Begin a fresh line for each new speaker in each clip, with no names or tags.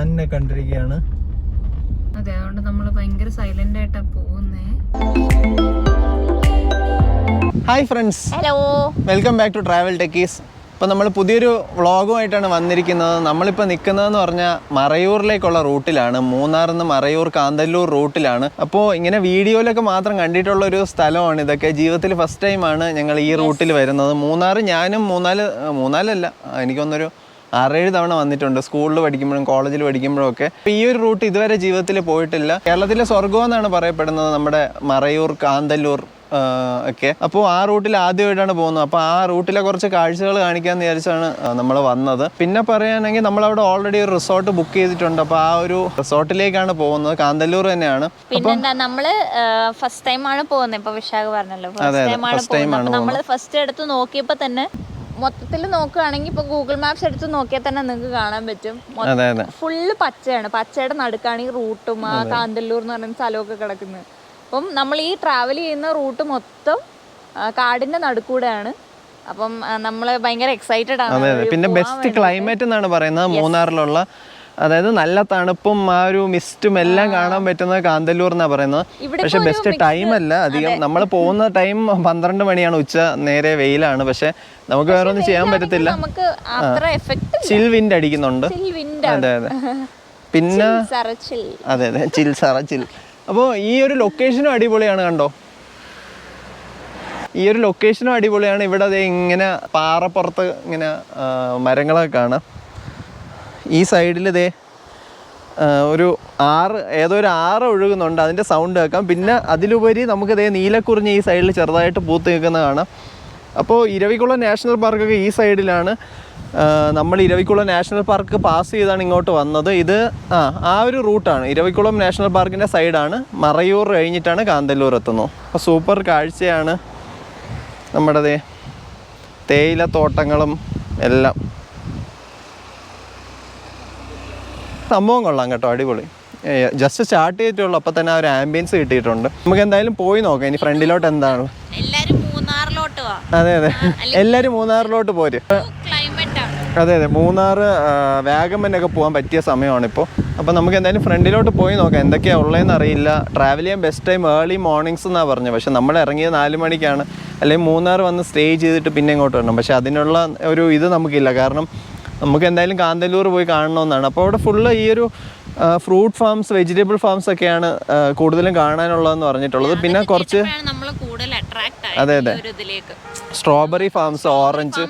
മാനിനെ കണ്ടിരിക്കുകയാണ്
അതെ അതുകൊണ്ട് നമ്മൾ ഭയങ്കര സൈലന്റ് ആയിട്ടാ പോകുന്നേ.
Hi friends
hello
welcome back to travel techies ഇപ്പം നമ്മൾ പുതിയൊരു വ്ളോഗുമായിട്ടാണ് വന്നിരിക്കുന്നത്. നമ്മളിപ്പോൾ നിൽക്കുന്നതെന്ന് പറഞ്ഞാൽ മറയൂറിലേക്കുള്ള റൂട്ടിലാണ്. മൂന്നാറിൽ നിന്ന് മറയൂർ കാന്തല്ലൂർ റൂട്ടിലാണ്. അപ്പോൾ ഇങ്ങനെ വീഡിയോയിലൊക്കെ മാത്രം കണ്ടിട്ടുള്ള ഒരു സ്ഥലമാണ് ഇതൊക്കെ. ജീവിതത്തിൽ ഫസ്റ്റ് ടൈമാണ് ഞങ്ങൾ ഈ റൂട്ടിൽ വരുന്നത്. മൂന്നാർ ഞാനും മൂന്നാൽ മൂന്നാലല്ല എനിക്കൊന്നൊരു ആറേഴ് തവണ വന്നിട്ടുണ്ട്. സ്കൂളിൽ പഠിക്കുമ്പോഴും കോളേജിൽ പഠിക്കുമ്പോഴും ഒക്കെ. ഈ ഒരു റൂട്ട് ഇതുവരെ ജീവിതത്തിൽ പോയിട്ടില്ല. കേരളത്തിലെ സ്വർഗം എന്നാണ് പറയപ്പെടുന്നത് നമ്മുടെ മറയൂർ കാന്തല്ലൂർ ഒക്കെ. അപ്പോൾ ആ റൂട്ടിൽ ആദ്യമായിട്ടാണ് പോകുന്നത്. അപ്പോൾ ആ റൂട്ടിലെ കുറച്ച് കാഴ്ചകൾ കാണിക്കാൻ വിചാരിച്ചാണ് നമ്മൾ വന്നത്. പിന്നെ പറയുകയാണെങ്കിൽ നമ്മളവിടെ ഓൾറെഡി ഒരു റിസോർട്ട് ബുക്ക് ചെയ്തിട്ടുണ്ട്. അപ്പോൾ ആ ഒരു റിസോർട്ടിലേക്കാണ് പോകുന്നത്. കാന്തല്ലൂർ തന്നെയാണ്.
പിന്നെന്താ നമ്മൾ ഫസ്റ്റ് ടൈം ആണ് പോകുന്നത്. ഇപ്പൊ വിശാഖ പറഞ്ഞല്ലോ. ഫസ്റ്റ് ടൈം ആണ് നമ്മൾ ഫസ്റ്റ് എടുത്ത് നോക്കിയപ്പോൾ തന്നെ മൊത്തത്തിൽ നോക്കുകയാണെങ്കിൽ ഇപ്പൊ ഗൂഗിൾ മാപ്സ് എടുത്ത് നോക്കിയാൽ തന്നെ നിങ്ങൾക്ക് കാണാൻ പറ്റും. ഫുള്ള് പച്ചയാണ്. പച്ചയുടെ നടുക്കാണ് ഈ റൂട്ടും ആ കാന്തല്ലൂർ എന്ന് പറയുന്ന സ്ഥലമൊക്കെ കിടക്കുന്നത്. അപ്പം നമ്മൾ ഈ ട്രാവൽ ചെയ്യുന്ന റൂട്ട് മൊത്തം കാടിന്റെ നടുക്കൂടെയാണ്. അപ്പം നമ്മൾ ഭയങ്കര എക്സൈറ്റഡ് ആണ്.
പിന്നെ ബെസ്റ്റ് ക്ലൈമറ്റ് എന്നാണ് പറയുന്നത് മൂന്നാറിലുള്ള അതായത് നല്ല തണുപ്പും ആ ഒരു മിസ്റ്റും എല്ലാം കാണാൻ പറ്റുന്ന കാന്തല്ലൂർ എന്നാ പറയുന്നത്. പക്ഷെ ബെസ്റ്റ് ടൈം അല്ല. അധികം നമ്മൾ പോകുന്ന ടൈം പന്ത്രണ്ട് മണിയാണ്. ഉച്ച നേരെ വെയിലാണ്. പക്ഷെ നമുക്ക് വേറെ ഒന്നും ചെയ്യാൻ പറ്റത്തില്ല. ചിൽ വിൻഡ് അടിക്കുന്നുണ്ട്. അതെ അതെ. പിന്നെ അതെ അതെ. ചിൽ സറ ചിൽ അപ്പോൾ ഈ ഒരു ലൊക്കേഷനും അടിപൊളിയാണ് കണ്ടോ? ഈ ഒരു ലൊക്കേഷനും അടിപൊളിയാണ്. ഇവിടെ ദേ ഇങ്ങനെ പാറപ്പുറത്ത് ഇങ്ങനെ മരങ്ങളൊക്കെ കാണാം. ഈ സൈഡിൽ ഇതേ ഒരു ആറ് ഏതോ ഒരു ആറ് ഒഴുകുന്നുണ്ട്. അതിന്റെ സൗണ്ട് കേൾക്കാം. പിന്നെ അതിലുപരി നമുക്ക് ഇതേ നീലക്കുറിഞ്ഞ് ഈ സൈഡിൽ ചെറുതായിട്ട് പൂത്ത് നിൽക്കുന്ന കാണാം. അപ്പോൾ ഇരവികുളം നാഷണൽ പാർക്കൊക്കെ ഈ സൈഡിലാണ്. നമ്മൾ ഇരവികുളം നാഷണൽ പാർക്ക് പാസ് ചെയ്താണ് ഇങ്ങോട്ട് വന്നത്. ഇത് ആ ആ ഒരു റൂട്ടാണ്. ഇരവികുളം നാഷണൽ പാർക്കിന്റെ സൈഡാണ്. മറയൂർ കഴിഞ്ഞിട്ടാണ് കാന്തല്ലൂർ എത്തുന്നത്. അപ്പോൾ സൂപ്പർ കാഴ്ചയാണ് നമ്മുടെ തേയില തോട്ടങ്ങളും എല്ലാം. സംഭവം കൊള്ളാം കേട്ടോ അടിപൊളി. ജസ്റ്റ് സ്റ്റാർട്ട് ചെയ്തിട്ടുള്ളൂ അപ്പോൾ തന്നെ ആ ഒരു ആംബിയൻസ് കിട്ടിയിട്ടുണ്ട്. നമുക്ക് എന്തായാലും പോയി നോക്കാം ഇനി ഫ്രണ്ടിലോട്ട് എന്താണ്?
എല്ലാരും
അതെ അതെ. എല്ലാവരും മൂന്നാറിലോട്ട് പോര്. അതെ അതെ. മൂന്നാർ വാഗമനൊക്കെ പോകാൻ പറ്റിയ സമയമാണ് ഇപ്പോൾ അപ്പോൾ നമുക്ക് എന്തായാലും ഫ്രണ്ടിലോട്ട് പോയി നോക്കാം എന്തൊക്കെയാണ് ഉള്ളതെന്ന് അറിയില്ല. ട്രാവൽ ചെയ്യാൻ ബെസ്റ്റ് ടൈം ഏർലി മോർണിംഗ്സ് എന്നാണ് പറഞ്ഞത്. പക്ഷേ നമ്മൾ ഇറങ്ങിയത് നാല് മണിക്കാണ്. അല്ലെങ്കിൽ മൂന്നാർ വന്ന് സ്റ്റേ ചെയ്തിട്ട് പിന്നെ ഇങ്ങോട്ട് വരണം. പക്ഷേ അതിനുള്ള ഒരു ഇത് നമുക്കില്ല. കാരണം നമുക്ക് എന്തായാലും കാന്തല്ലൂർ പോയി കാണണമെന്നാണ് അപ്പോൾ അവിടെ ഫുള്ള് ഈ ഒരു ഫ്രൂട്ട് ഫാംസ് വെജിറ്റബിൾ ഫാംസ് ഒക്കെയാണ് കൂടുതലും കാണാനുള്ളതെന്ന് പറഞ്ഞിട്ടുള്ളത്. പിന്നെ കുറച്ച് അതെ അതെ. Strawberry farms orange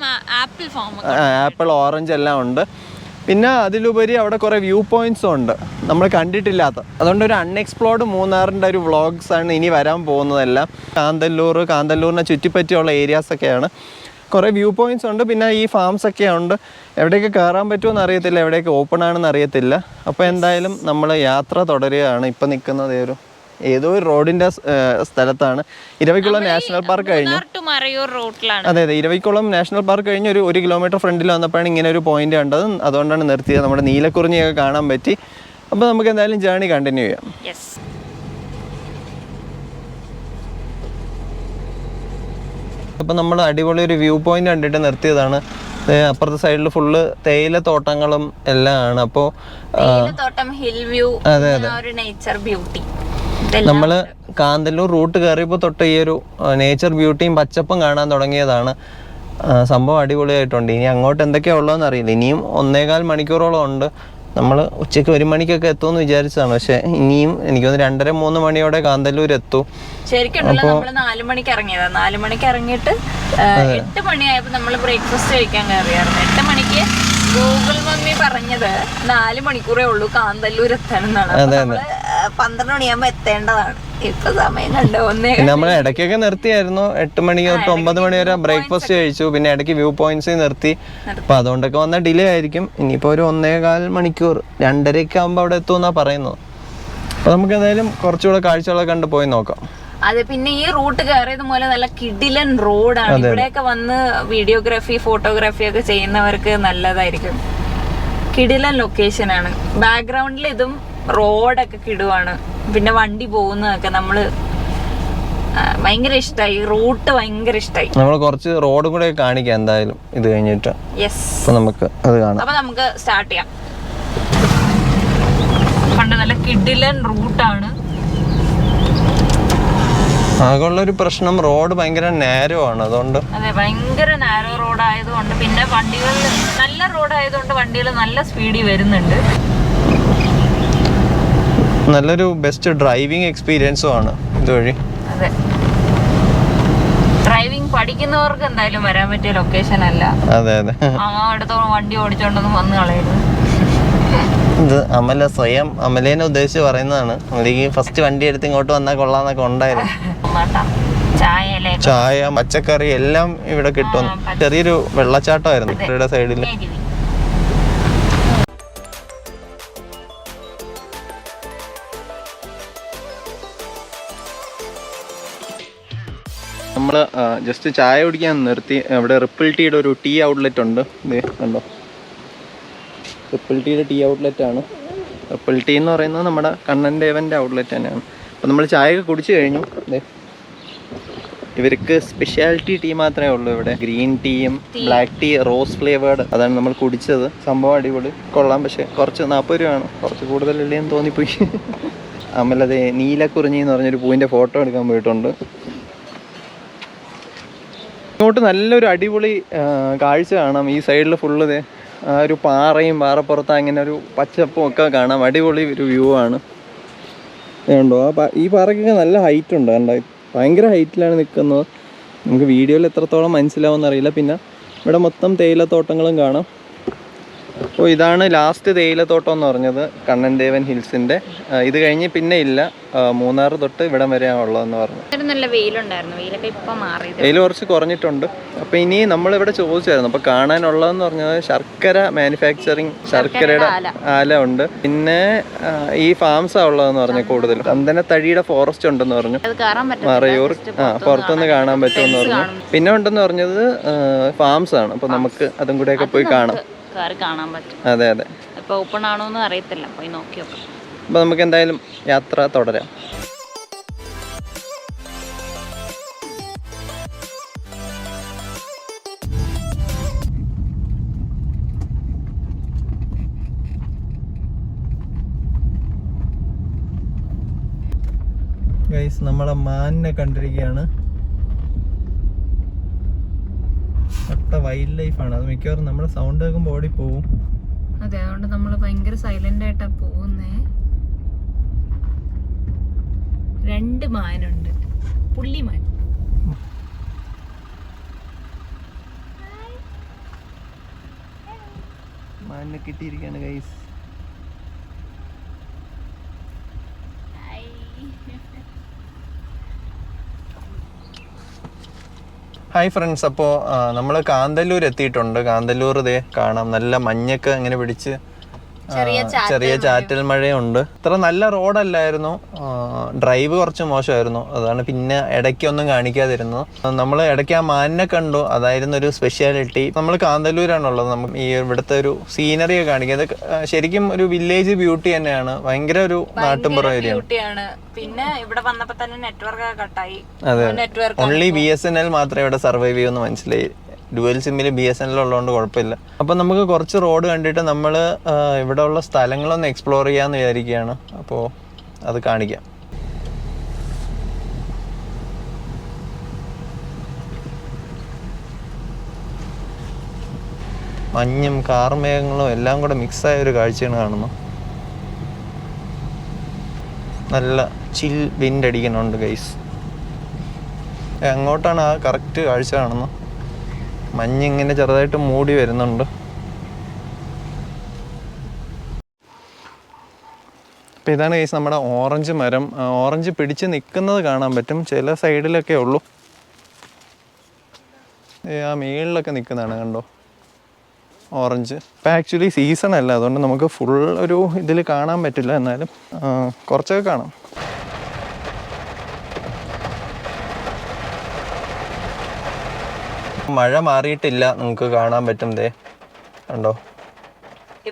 apple farm
apple orange എല്ലാം ഉണ്ട്. പിന്നെ അതിലുപരി അവിടെ കുറേ വ്യൂ പോയിന്റ്സും ഉണ്ട്. നമ്മൾ കണ്ടിട്ടില്ലാത്ത. അതുകൊണ്ട് ഒരു അൺഎക്സ്പ്ലോർഡ് മൂന്നാറിന്റെ ഒരു വ്ളോഗ്സ് ആണ് ഇനി വരാൻ പോകുന്നതെല്ലാം. കാന്തല്ലൂർ കാന്തല്ലൂരിനെ ചുറ്റിപ്പറ്റിയുള്ള ഏരിയാസ് ഒക്കെയാണ്. കുറേ വ്യൂ പോയിന്റ്സ് ഉണ്ട്. പിന്നെ ഈ ഫാംസ് ഒക്കെ ഉണ്ട്. എവിടെയൊക്കെ കയറാൻ പറ്റുമെന്ന് അറിയത്തില്ല. എവിടെയൊക്കെ ഓപ്പൺ ആണെന്ന് അറിയത്തില്ല. അപ്പോൾ എന്തായാലും നമ്മൾ യാത്ര തുടരുകയാണ്. ഇപ്പം നിൽക്കുന്നത് ഒരു ഏതോ ഒരു റോഡിന്റെ സ്ഥലത്താണ്. ഇരവിക്കുളം നാഷണൽ പാർക്ക് കഴിഞ്ഞു. അതെ അതെ. ഇരവിക്കുളം നാഷണൽ പാർക്ക് കഴിഞ്ഞ് ഒരു ഒരു കിലോമീറ്റർ ഫ്രണ്ടിൽ വന്നപ്പോഴാണ് ഇങ്ങനെ ഒരു പോയിന്റ് കണ്ടത്. അതുകൊണ്ടാണ് നിർത്തിയത്. നമ്മുടെ നീലക്കുറിഞ്ഞിയൊക്കെ കാണാൻ പറ്റി. അപ്പോൾ നമുക്ക് എന്തായാലും ജേണി കണ്ടിന്യൂ ചെയ്യാം. അപ്പോൾ നമ്മൾ അടിപൊളി ഒരു വ്യൂ പോയിന്റ് കണ്ടിട്ട് നിർത്തിയതാണ്. അപ്പുറത്തെ സൈഡിൽ ഫുള്ള് തേയില തോട്ടങ്ങളും എല്ലാം ആണ്. അപ്പോൾ
ഹിൽ വ്യൂ ഒരു നേച്ചർ ബ്യൂട്ടി
നമ്മൾ കാന്തല്ലൂർ റൂട്ട് കയറിയപ്പോൾ തൊട്ട് ഈ ഒരു നേച്ചർ ബ്യൂട്ടിയും പച്ചപ്പും കാണാൻ തുടങ്ങിയതാണ്. സംഭവം അടിപൊളിയായിട്ടുണ്ട്. ഇനി അങ്ങോട്ട് എന്തൊക്കെയാ ഉള്ളതെന്ന് അറിയില്ല. ഇനിയും ഒന്നേകാൽ മണിക്കൂറോളം ഉണ്ട്. നമ്മൾ ഉച്ചയ്ക്ക് ഒരു മണിക്കൊക്കെ എത്തുമെന്ന് വിചാരിച്ചതാണ്. പക്ഷെ ഇനിയും എനിക്ക് തോന്നുന്നു രണ്ടര മൂന്ന് മണിയോടെ കാന്തല്ലൂർ എത്തും.
ശരിക്കും നാലു മണിക്ക് ഇറങ്ങിയതാ. നാല് മണിക്ക് ഇറങ്ങിയിട്ട് എട്ട് മണിയായപ്പോ നമ്മൾ ബ്രേക്ക്ഫാസ്റ്റ് കഴിക്കാൻ കയറിയായിരുന്നു. എട്ട് മണിക്ക് ഗൂഗിൾ മമ്മി പറഞ്ഞത് നാല് മണിക്കൂറേ ഉള്ളൂ കാന്തല്ലൂർ എത്താനെന്നാണ്. പന്ത്രണ്ട് മണിയാകുമ്പോ എത്തേണ്ടതാണ്. ഇപ്പൊ സമയം കണ്ടോ? ഒന്നേ
നമ്മൾ ഇടയ്ക്കൊക്കെ നിർത്തിയായിരുന്നു. എട്ട് മണി തൊട്ട് ഒമ്പത് മണി വരെ ബ്രേക്ക്ഫാസ്റ്റ് കഴിച്ചു. പിന്നെ ഇടയ്ക്ക് വ്യൂ പോയിന്റ്സ് നിർത്തി. അപ്പൊ അതുകൊണ്ടൊക്കെ വന്ന ഡിലേ ആയിരിക്കും. ഇനിയിപ്പോ ഒരു ഒന്നേകാൽ മണിക്കൂർ രണ്ടരയൊക്കെ ആകുമ്പോ അവിടെ എത്തുമെന്നാ പറയുന്നത്. അപ്പൊ നമുക്ക് എന്തായാലും കുറച്ചുകൂടെ കാഴ്ചകളൊക്കെ കണ്ട് പോയി നോക്കാം.
അതെ പിന്നെ ഈ റൂട്ട് കയറിയത് പോലെ നല്ല കിടിലൻ റോഡാണ്. ഇവിടെയൊക്കെ വന്ന് വീഡിയോഗ്രാഫി ഫോട്ടോഗ്രാഫി ഒക്കെ ചെയ്യുന്നവർക്ക് നല്ലതായിരിക്കും. കിടിലൻ ലൊക്കേഷൻ ആണ്. ബാക്ക്ഗ്രൗണ്ടിൽ ഇതും റോഡൊക്കെ കിടുവാണ്. പിന്നെ വണ്ടി പോകുന്നതൊക്കെ നമ്മൾ ഭയങ്കര ഇഷ്ടമായി റൂട്ട് ഭയങ്കര ഇഷ്ടമായി
നമ്മൾ കുറച്ച് റോഡ് കൂടെ കാണിക്കാം എന്തായാലും ഇത് കഴിഞ്ഞിട്ട്.
യെസ്
അപ്പോൾ നമുക്ക് അത് കാണാം.
അപ്പൊ നമുക്ക് സ്റ്റാർട്ട് ചെയ്യാം. കണ്ട നല്ല കിഡിലൻ റൂട്ടാണ്.
ആകെയുള്ള ഒരു പ്രശ്നം റോഡ് ഭയങ്കര നേരോ ആണ്. അതുകൊണ്ട്
അതെ ഭയങ്കര നാരോ റോഡ് ആയതുകൊണ്ട് പിന്നെ വണ്ടികൾ നല്ല റോഡ് ആയതുകൊണ്ട് വണ്ടികൾ നല്ല സ്പീഡിൽ വരുന്നുണ്ട്.
നല്ലൊരു ബെസ്റ്റ് ഡ്രൈവിംഗ് എക്സ്പീരിയൻസും ആണ് ഇതുവഴി.
ഡ്രൈവിംഗ് പഠിക്കുന്നവർക്ക് എന്തായാലും വരാൻ പറ്റിയ ലൊക്കേഷൻ അല്ല.
അതെ അതെ.
അടുത്തോളം വണ്ടി ഓടിച്ചോണ്ടൊന്നും വന്ന് കളയരുത്.
ഇത് അമല സ്വയം അമലേനെ ഉദ്ദേശിച്ച് പറയുന്നതാണ്. അമലേക്ക് ഫസ്റ്റ് വണ്ടി എടുത്ത് ഇങ്ങോട്ട് വന്നാൽ കൊള്ളാന്നൊക്കെ ഉണ്ടായിരുന്നു. ചായ പച്ചക്കറി എല്ലാം ഇവിടെ കിട്ടും ചെറിയൊരു വെള്ളച്ചാട്ടമായിരുന്നു ഇവിടെ സൈഡിൽ നമ്മൾ ജസ്റ്റ് ചായ കുടിക്കാൻ നിർത്തി. അവിടെ റിപ്പിൾ ടീയുടെ ഒരു ടീ ഔട്ട്ലെറ്റ് ഉണ്ട്. ഇതേ കണ്ടോ? റിപ്പിൾ ടീയുടെ ടീ ഔട്ട്ലെറ്റ് ആണ്. റിപ്പിൾ ടീ എന്ന് പറയുന്നത് നമ്മുടെ കണ്ണൻ ദേവന്റെ ഔട്ട്ലെറ്റ് തന്നെയാണ്. അപ്പോൾ നമ്മൾ ചായ ഒക്കെ കുടിച്ചു കഴിഞ്ഞു. ദേ. ഇവർക്ക് സ്പെഷ്യാലിറ്റി ടീ മാത്രമേ ഉള്ളൂ ഇവിടെ. ഗ്രീൻ ടീയും ബ്ലാക്ക് ടീ റോസ് ഫ്ലേവേർഡ് അതാണ് നമ്മൾ കുടിച്ചത്. സംഭവം അടിപൊളി. കൊള്ളാം. പക്ഷെ കുറച്ച് നാൽപ്പത് രൂപയാണ്. കുറച്ച് കൂടുതലല്ലേ എന്ന് തോന്നിപ്പോയി. അമലതെ നീലക്കുറിഞ്ഞി എന്ന് പറഞ്ഞൊരു പൂവിന്റെ ഫോട്ടോ എടുക്കാൻ പോയിട്ടുണ്ട്. ഇങ്ങോട്ട് നല്ലൊരു അടിപൊളി കാഴ്ച കാണാം. ഈ സൈഡിൽ ഫുള്ള് ഒരു പാറയും പാറപ്പുറത്ത് അങ്ങനെ ഒരു പച്ചപ്പും ഒക്കെ കാണാം. അടിപൊളി ഒരു വ്യൂ ആണ്. കണ്ടോ ആ ഈ പാറയ്ക്കൊക്കെ നല്ല ഹൈറ്റ് ഉണ്ട്. കണ്ട ഭയങ്കര ഹൈറ്റിലാണ് നിൽക്കുന്നത് നമുക്ക് വീഡിയോയിൽ എത്രത്തോളം മനസ്സിലാവുമെന്ന് അറിയില്ല. പിന്നെ ഇവിടെ മൊത്തം തേയിലത്തോട്ടങ്ങളും കാണാം. അപ്പോൾ ഇതാണ് ലാസ്റ്റ് തേയിലത്തോട്ടം എന്ന് പറഞ്ഞത് കണ്ണൻ ദേവൻ ഹിൽസിന്റെ ഇത് കഴിഞ്ഞ് പിന്നെ ഇല്ല. മൂന്നാർ തൊട്ട് ഇവിടം വരെയാണ് ഉള്ളതെന്ന് പറഞ്ഞു.
നല്ല വെയിലുണ്ടായിരുന്നു. വെയിലൊക്കെ ഇപ്പൊ മാറി
വെയിൽ കുറച്ച് കുറഞ്ഞിട്ടുണ്ട്. അപ്പോൾ ഇനി നമ്മളിവിടെ ചോദിച്ചായിരുന്നു. അപ്പോൾ കാണാനുള്ളതെന്ന് പറഞ്ഞത് ശർക്കര മാനുഫാക്ചറിങ് ശർക്കരയുടെ ആല. ഉണ്ട്. പിന്നെ ഈ ഫാംസാണ് ഉള്ളതെന്ന് പറഞ്ഞു കൂടുതൽ ചന്ദനത്തടിയുടെ ഫോറസ്റ്റ് ഉണ്ടെന്ന് പറഞ്ഞു. മറയൂർ ആ പുറത്തുനിന്ന് കാണാൻ പറ്റുമെന്ന് പറഞ്ഞു. പിന്നെ ഉണ്ടെന്ന് പറഞ്ഞത് ഫാംസ് ആണ്. അപ്പോൾ നമുക്ക് അതും കൂടെയൊക്കെ പോയി കാണാം.
കയറി കാണാൻ പറ്റും.
അതെ അതെ.
ഇപ്പൊ ഓപ്പൺ ആണോ എന്ന് അറിയത്തില്ല. പോയി നോക്കി നോക്കാം
അപ്പോൾ നമുക്ക് എന്തായാലും യാത്ര തുടരാം. ഗൈസ് നമ്മളെ മാനിനെ കണ്ടിരിക്കുകയാണ്. ഒട്ട വൈൽഡ് ലൈഫാണ് അത് മിക്കവാറും നമ്മൾ സൗണ്ട് കേൾക്കുമ്പോൾ ഓടി പോവും.
അതെ അതുകൊണ്ട് നമ്മൾ ഭയങ്കര സൈലന്റ് ആയിട്ടാ പോകുന്നേ. രണ്ട് മാനുണ്ട്. പുള്ളിമാൻ
മാനിനെ കിട്ടിയിരിക്കുകയാണ് ഗൈസ് ഹായ് ഫ്രണ്ട്സ് അപ്പോൾ നമ്മൾ കാന്തല്ലൂർ എത്തിയിട്ടുണ്ട് കാന്തല്ലൂർ ദേ കാണാം. നല്ല മഞ്ഞൊക്കെ ഇങ്ങനെ പിടിച്ച് ചെറിയ ചാറ്റൽ മഴയുണ്ട്. ഇത്ര നല്ല റോഡല്ലായിരുന്നു. ഡ്രൈവ് കുറച്ച് മോശമായിരുന്നു. അതാണ് പിന്നെ ഇടയ്ക്കൊന്നും കാണിക്കാതിരുന്നു നമ്മൾ ഇടയ്ക്ക് ആ മാനിനെ കണ്ടു. അതായിരുന്നു ഒരു സ്പെഷ്യാലിറ്റി നമ്മൾ കാന്തല്ലൂരാണുള്ളത്. നമുക്ക് ഈ ഇവിടുത്തെ ഒരു സീനറി ഒക്കെ കാണിക്കുന്നത്. ശരിക്കും ഒരു വില്ലേജ് ബ്യൂട്ടി തന്നെയാണ്. ഭയങ്കര ഒരു നാട്ടുമ്പുറം ഏരിയ
പിന്നെ ഇവിടെ വന്നപ്പോ തന്നെ നെറ്റ്വർക്ക് കട്ടായി
അതെ.
Network
only B S N L മാത്രമേ ഇവിടെ സർവൈവ് ചെയ്യുമെന്ന് മനസ്സിലായി. ഡുവൽ സിമ്മിൽ ബി എസ് എൻ എൽ ഉള്ളതുകൊണ്ട് കുഴപ്പമില്ല. അപ്പം നമുക്ക് കുറച്ച് റോഡ് കണ്ടിട്ട് നമ്മൾ ഇവിടെ ഉള്ള സ്ഥലങ്ങളൊന്ന് എക്സ്പ്ലോർ ചെയ്യാമെന്ന് വിചാരിക്കുകയാണ്. അപ്പോൾ അത് കാണിക്കാം. മഞ്ഞും കാർമേഘങ്ങളും എല്ലാം കൂടെ മിക്സായ ഒരു കാഴ്ചയാണ് കാണുന്നത്. നല്ല ചിൽ വിൻഡ് അടിക്കുന്നുണ്ട് ഗൈസ് അങ്ങോട്ടാണ് ആ കറക്റ്റ് കാഴ്ച കാണുന്നത്. മഞ്ഞ് ഇങ്ങനെ ചെറുതായിട്ട് മൂടി വരുന്നുണ്ട്. അപ്പോൾ ഇതാണ് കേസ് നമ്മുടെ ഓറഞ്ച് മരം. ഓറഞ്ച് പിടിച്ച് നിൽക്കുന്നത് കാണാൻ പറ്റും. ചില സൈഡിലൊക്കെ ഉള്ളൂ. ആ മേളിലൊക്കെ നിൽക്കുന്നതാണ് കണ്ടോ? ഓറഞ്ച്. ഇപ്പം ആക്ച്വലി സീസൺ അല്ല. അതുകൊണ്ട് നമുക്ക് ഫുൾ ഒരു ഇതിൽ കാണാൻ പറ്റില്ല എന്നാലും കുറച്ചൊക്കെ കാണാം. മഴ മാറിയിട്ടില്ല. നമുക്ക് കാണാൻ പറ്റും ദേ. കണ്ടോ?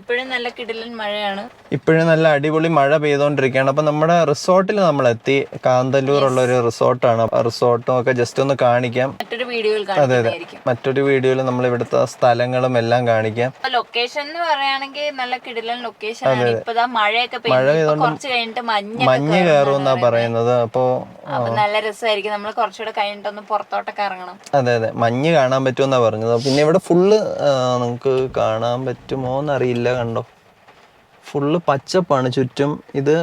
ഇപ്പോഴും നല്ല കിടിലൻ മഴയാണ്.
ഇപ്പോഴും നല്ല അടിപൊളി മഴ പെയ്തുകൊണ്ടിരിക്കുകയാണ് അപ്പം നമ്മുടെ റിസോർട്ടിൽ നമ്മൾ എത്തി കാന്തല്ലൂർ ഉള്ള ഒരു റിസോർട്ടാണ്. റിസോർട്ടും ഒക്കെ ജസ്റ്റ് ഒന്ന് കാണിക്കാം.
മറ്റൊരു വീഡിയോയിൽ കാണിക്കുന്നതായിരിക്കും.
മറ്റൊരു വീഡിയോയിൽ നമ്മൾ ഇവിടുത്തെ സ്ഥലങ്ങളും എല്ലാം കാണിക്കാം.
ലൊക്കേഷൻ എന്ന് പറയുകയാണെങ്കിൽ നല്ല കിടിലൻ ലൊക്കേഷൻ ആണ്. മഴയൊക്കെ പെയ്യുന്നു. ഇപ്പൊ കുറച്ച് കഴിഞ്ഞിട്ട് മഞ്ഞ
മഞ്ഞ് കയറുമെന്നാ പറയുന്നത്. അപ്പോൾ
അപ്പൊ നല്ല രസമായിരിക്കും. നമ്മൾ കുറച്ചുകൂടെ കഴിഞ്ഞിട്ടൊന്ന് പുറത്തോട്ടൊക്കെ ഇറങ്ങണം.
അതെ അതെ. മഞ്ഞ് കാണാൻ പറ്റുമെന്നാ പറഞ്ഞത്. പിന്നെ ഇവിടെ ഫുള്ള് നമുക്ക് കാണാൻ പറ്റുമോ എന്നറിയില്ല കണ്ടോ? ഫുള്ള് പച്ചപ്പാണ്. ചുറ്റും ഇത്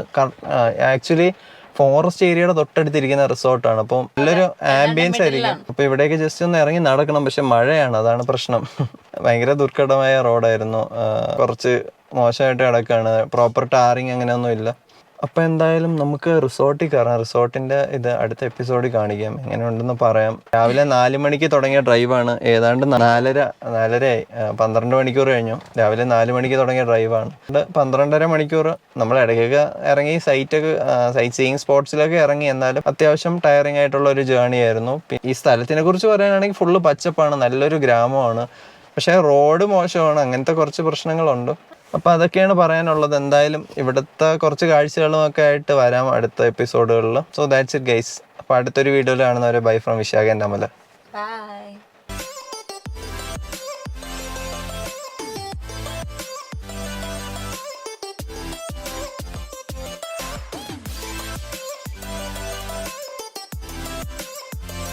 ആക്ച്വലി ഫോറസ്റ്റ് ഏരിയയുടെ തൊട്ടടുത്തിരിക്കുന്ന റിസോർട്ടാണ് അപ്പോൾ നല്ലൊരു ആംബിയൻസ് ആയിരിക്കും. അപ്പോൾ ഇവിടേക്ക് ജസ്റ്റ് ഒന്ന് ഇറങ്ങി നടക്കണം. പക്ഷെ മഴയാണ്. അതാണ് പ്രശ്നം. ഭയങ്കര ദുർഘടമായ റോഡായിരുന്നു കുറച്ച് മോശമായിട്ട് കിടക്കുകയാണ് പ്രോപ്പർ ടാറിങ് അങ്ങനെയൊന്നും ഇല്ല. അപ്പോൾ എന്തായാലും നമുക്ക് റിസോർട്ടിൽ കയറാം. റിസോർട്ടിന്റെ ഇത് അടുത്ത എപ്പിസോഡിൽ കാണിക്കാം. എങ്ങനെ ഉണ്ടെന്ന് പറയാം. രാവിലെ നാല് മണിക്ക് തുടങ്ങിയ ഡ്രൈവാണ് ഏതാണ്ട് നാലര നാലരയായി പന്ത്രണ്ട് മണിക്കൂർ കഴിഞ്ഞു. രാവിലെ നാല് മണിക്ക് തുടങ്ങിയ ഡ്രൈവാണ് പന്ത്രണ്ടര മണിക്കൂർ നമ്മൾ ഇടയ്ക്കൊക്കെ ഇറങ്ങി സൈറ്റൊക്കെ സൈറ്റ് സീയിങ് സ്പോട്സിലൊക്കെ ഇറങ്ങി. എന്നാലും അത്യാവശ്യം ടയറിംഗ് ആയിട്ടുള്ള ഒരു ജേണി ആയിരുന്നു. ഈ സ്ഥലത്തിനെ കുറിച്ച് പറയാനാണെങ്കിൽ ഫുള്ള് പച്ചപ്പാണ്. നല്ലൊരു ഗ്രാമമാണ്. പക്ഷേ റോഡ് മോശമാണ്. അങ്ങനത്തെ കുറച്ച് പ്രശ്നങ്ങളുണ്ട്. അപ്പോൾ അതൊക്കെയാണ് പറയാനുള്ളത്. എന്തായാലും ഇവിടുത്തെ കുറച്ച് കാഴ്ചകളും ഒക്കെ ആയിട്ട് വരാം അടുത്ത എപ്പിസോഡുകളിൽ സോ ദാറ്റ്സ് ഇറ്റ് ഗൈസ് അപ്പോൾ അടുത്തൊരു വീഡിയോയിൽ കാണുന്നവരെ ബൈ ഫ്രം വിശാഖ എന്റെ അമല.